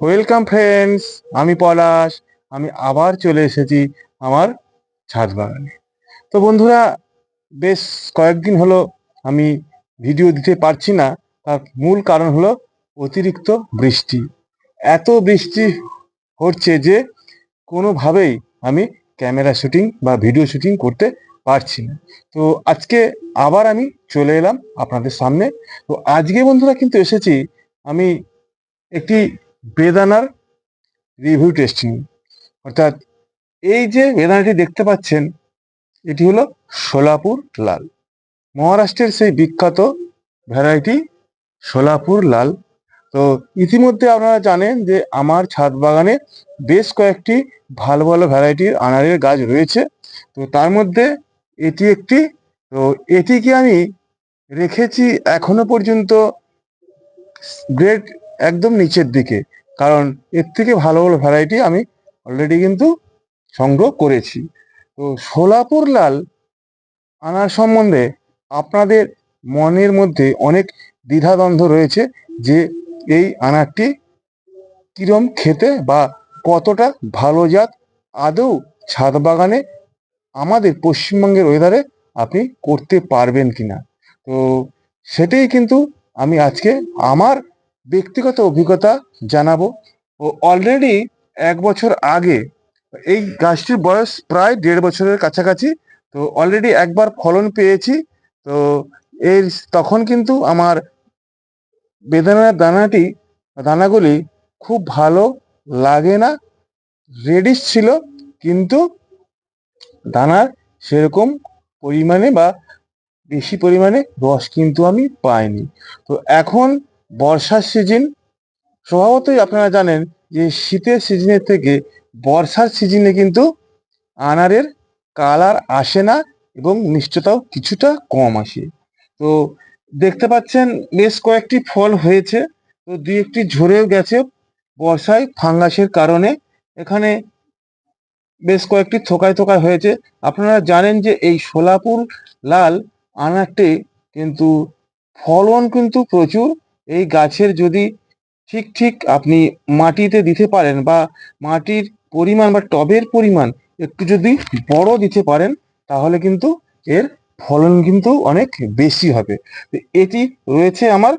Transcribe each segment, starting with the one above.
Welcome friends আমি পলাশ। আমি আবার চলে এসেছি আমার ছাদ বাগানে। তো বন্ধুরা, বেশ কয়েকদিন হলো আমি ভিডিও দিতে পারছি না। তার মূল কারণ হলো অতিরিক্ত বৃষ্টি। এত বৃষ্টি হচ্ছে যে কোনোভাবেই আমি ক্যামেরা শুটিং বা ভিডিও শুটিং করতে পারছি না। তো আজকে আবার আমি চলে এলাম আপনাদের সামনে। তো আজকে বন্ধুরা কিন্তু এসেছি আমি একটি বেদানার রিভিউ টেস্টিং অর্থাৎ এই যে বেদানাটি দেখতে পাচ্ছেন, এটি হলো সোলাপুর লাল। মহারাষ্ট্রের সেই বিখ্যাত ভ্যারাইটি সোলাপুর লাল। তো ইতিমধ্যে আপনারা জানেন যে আমার ছাদ বাগানে বেশ কয়েকটি ভালো ভালো ভ্যারাইটির আনারের গাছ রয়েছে। তো তার মধ্যে এটি একটি। তো এটিকে আমি রেখেছি এখনও পর্যন্ত। গ্রেড একদম নিচের দিকে। কারণ এর থেকে ভালো ভালো ভ্যারাইটি আমি অলরেডি কিন্তু সংগ্রহ করেছি। তো সোলাপুর লাল আনার সম্বন্ধে আপনাদের মনের মধ্যে অনেক দ্বিধাদ্বন্দ্ব রয়েছে যে এই আনারটি কিরম খেতে বা কতটা ভালো জাত। আদৌ ছাদ বাগানে আমাদের পশ্চিমবঙ্গের ওয়েদারে আপনি করতে পারবেন কিনা। তো সেটাই কিন্তু আমি আজকে আমার ব্যক্তিগত অভিজ্ঞতা জানাব। ও অলরেডি এক বছর আগে এই গাছটির বয়স প্রায় দেড় বছরের কাছাকাছি। তো অলরেডি একবার ফলন পেয়েছি। তো এর তখন কিন্তু আমার বেদানার দানাটি, দানাগুলি খুব ভালো লাগে না। রেডিশ ছিল, কিন্তু দানার সেরকম পরিমাণে বা বেশি পরিমাণে রস কিন্তু আমি পাইনি। তো এখন বর্ষার সিজন স্বভাবতই আপনারা জানেন যে শীতের সিজনের থেকে বর্ষার সিজনে কিন্তু আনারের কালার আসে না এবং মিষ্টতাও কিছুটা কম আসে। তো দেখতে পাচ্ছেন বেশ কয়েকটি ফল হয়েছে, তো দুই একটি ঝরেও গেছে বর্ষায় ফাঙ্গাসের কারণে। এখানে বেশ কয়েকটি থোকায় থোকায় হয়েছে। আপনারা জানেন যে এই সোলাপুর লাল আনারটি কিন্তু ফলন কিন্তু প্রচুর এই গাছের যদি ঠিক ঠিক আপনি মাটিতে দিতে পারেন বা মাটির পরিমাণ বা টবের পরিমাণ একটু যদি বড় দিতে পারেন, তাহলে কিন্তু এর ফলন কিন্তু অনেক বেশি হবে। এটি রয়েছে আমার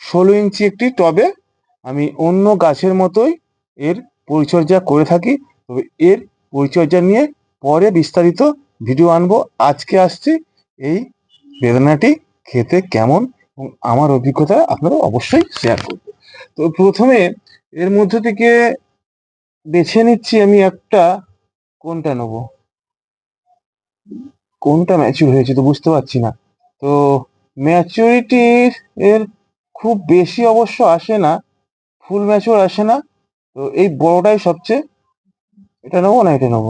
ষোলো ইঞ্চি একটি টবে। আমি অন্য গাছের মতোই এর পরিচর্যা করে থাকি। তবে এর পরিচর্যা নিয়ে পরে বিস্তারিত ভিডিও আনব। আজকে আসছি এই বেদনাটি খেতে কেমন এবং আমার অভিজ্ঞতা আপনারা অবশ্যই শেয়ার করব তো প্রথমে এর মধ্যে থেকে বেছে নিচ্ছি আমি একটা, কোনটা নেব? কোনটা ম্যাচিউর হয়েছে তো বুঝতে পারছি না। তো ম্যাচুরিটি এর খুব বেশি অবশ্য আসে না ফুল ম্যাচিওর আসে না। তো এই বড়টাই সবচেয়ে, এটা নেব না এটা নেব?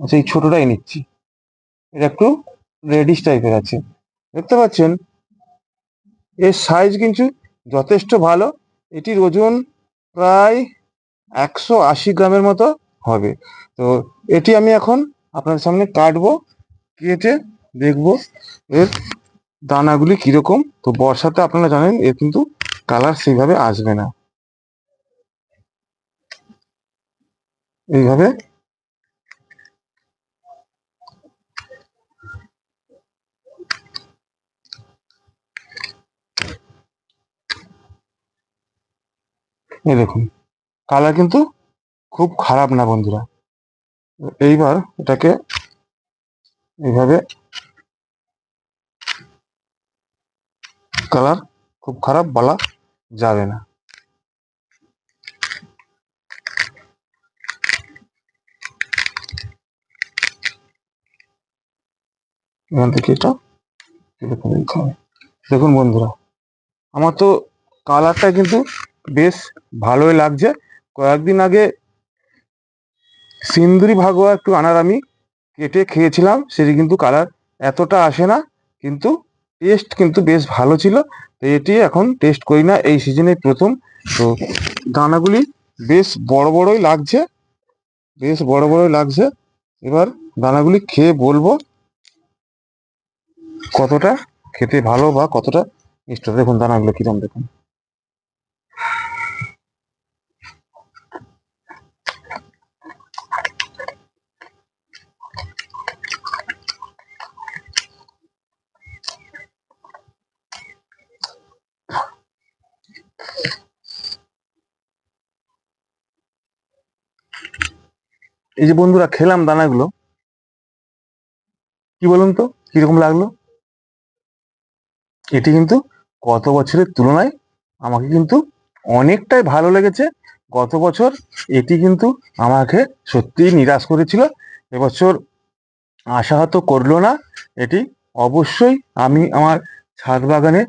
আচ্ছা এই ছোটটাই নিচ্ছি। এটা একটু রেডিশ টাইপের আছে। দেখতে পাচ্ছেন এর সাইজ কিন্তু যথেষ্ট ভালো। এটির ওজন প্রায় একশো আশি গ্রামের মতো হবে। তো এটি আমি এখন আপনার সামনে কাটবো, কেটে দেখব এর দানাগুলি কীরকম। তো বর্ষাতে আপনারা জানেন, এর কিন্তু কালার সেইভাবে আসবে না। এইভাবে এই দেখুন কালার কিন্তু খুব খারাপ না বন্ধুরা এইবার এটাকে এইভাবে কালার খুব খারাপ বলা যাবে না এখান থেকে এটা। দেখুন বন্ধুরা, আমার তো কালারটা কিন্তু বেশ ভালোই লাগছে। কয়েকদিন আগে সিন্দুরি ভাগোয়া একটু আনার আমি কেটে খেয়েছিলাম, সেটি কিন্তু কালার এতটা আসে না, কিন্তু টেস্ট কিন্তু বেশ ভালো ছিল। তো এটি এখন টেস্ট করি না, এই সিজনে প্রথম। তো দানাগুলি বেশ বড় বড়ই লাগছে, বেশ বড় বড়ই লাগছে। এবার দানাগুলি খেয়ে বলব কতটা খেতে ভালো বা কতটা মিষ্ট দেখুন দানাগুলো কিরম দেখুন। এই যে বন্ধুরা খেলাম দানাগুলো, কি বলুন তো, কীরকম লাগল? এটি কিন্তু গত বছরের তুলনায় আমাকে কিন্তু অনেকটাই ভালো লেগেছে। গত বছর এটি কিন্তু আমাকে সত্যিই নিরাশ করেছিল। এবছর আশাহত করল না। এটি অবশ্যই আমি আমার ছাদ বাগানে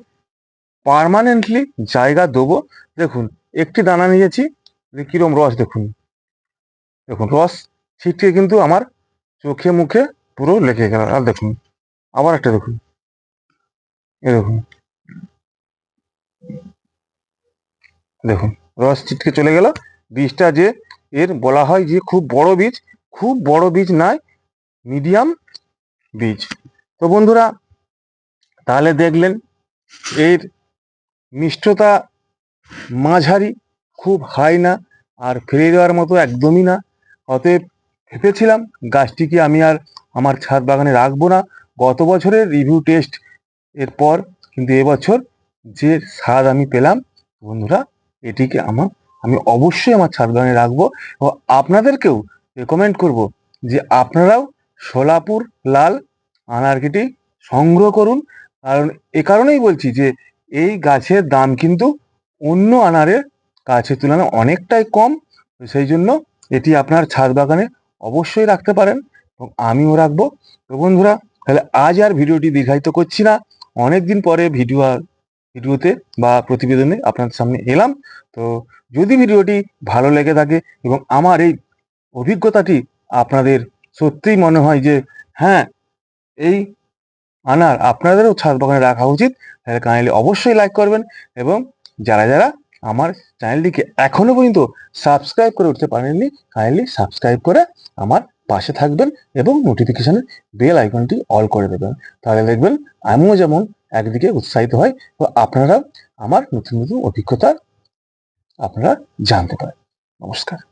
পার্মানেন্টলি জায়গা দেবো। দেখুন, একটি দানা নিয়েছি কিরম রস দেখুন। দেখুন, রস ছিটকে কিন্তু আমার চোখে মুখে পুরো লেগে গেল। আর দেখুন, আবার একটা দেখুন। এ দেখুন। দেখুন, রস ছিটকে চলে গেল। বীজটা যে এর বলা হয় যে খুব বড় বীজ, খুব বড় বীজ নয়, মিডিয়াম বীজ। তো বন্ধুরা, তাহলে দেখলেন এর মিষ্টতা মাঝারি, খুব হাই না, আর ফেলে দেওয়ার মতো একদমই না। অতএব ভেবেছিলাম গাছটিকে আমি আর আমার ছাদ বাগানে রাখব না। গত বছরের রিভিউ টেস্ট এরপর কিন্তু এবছর যে স্বাদ আমি পেলাম, বন্ধুরা, এটিকে আমার, আমি অবশ্যই আমার ছাদ বাগানে রাখব ও আপনাদেরকেও রেকমেন্ড করব যে আপনারাও সোলাপুর লাল আনারকিটি সংগ্রহ করুন। কারণ এ কারণেই বলছি যে এই গাছের দাম কিন্তু অন্য আনারের গাছের তুলনায় অনেকটাই কম। সেই জন্য এটি আপনার ছাদ বাগানে অবশ্যই রাখতে পারেন এবং আমিও রাখব। তো বন্ধুরা, তাহলে আজ আর ভিডিওটি দীর্ঘায়িত করছি না। অনেক দিন পরে ভিডিও আর ভিডিওতে বা প্রতিবেদনে আপনাদের সামনে এলাম। তো যদি ভিডিওটি ভালো লেগে থাকে এবং আমার এই অভিজ্ঞতাটি আপনাদের সত্যিই মনে হয় যে হ্যাঁ এই আনার আপনাদেরও ছাদ বাগানে রাখা উচিত, তাহলে কাইন্ডলি অবশ্যই লাইক করবেন এবং যারা যারা আমার চ্যানেলটিকে এখনও পর্যন্ত সাবস্ক্রাইব করে উঠতে পারেননি কাইন্ডলি সাবস্ক্রাইব করে আমার পাশে থাকবেন এবং নোটিফিকেশনের বেল আইকনটি অল করে দেবেন। তাহলে দেখবেন, আমিও যেমন একদিকে উৎসাহিত হয় তো আপনারা আমার নতুন নতুন অভিজ্ঞতা আপনারা জানতে পারেন। নমস্কার।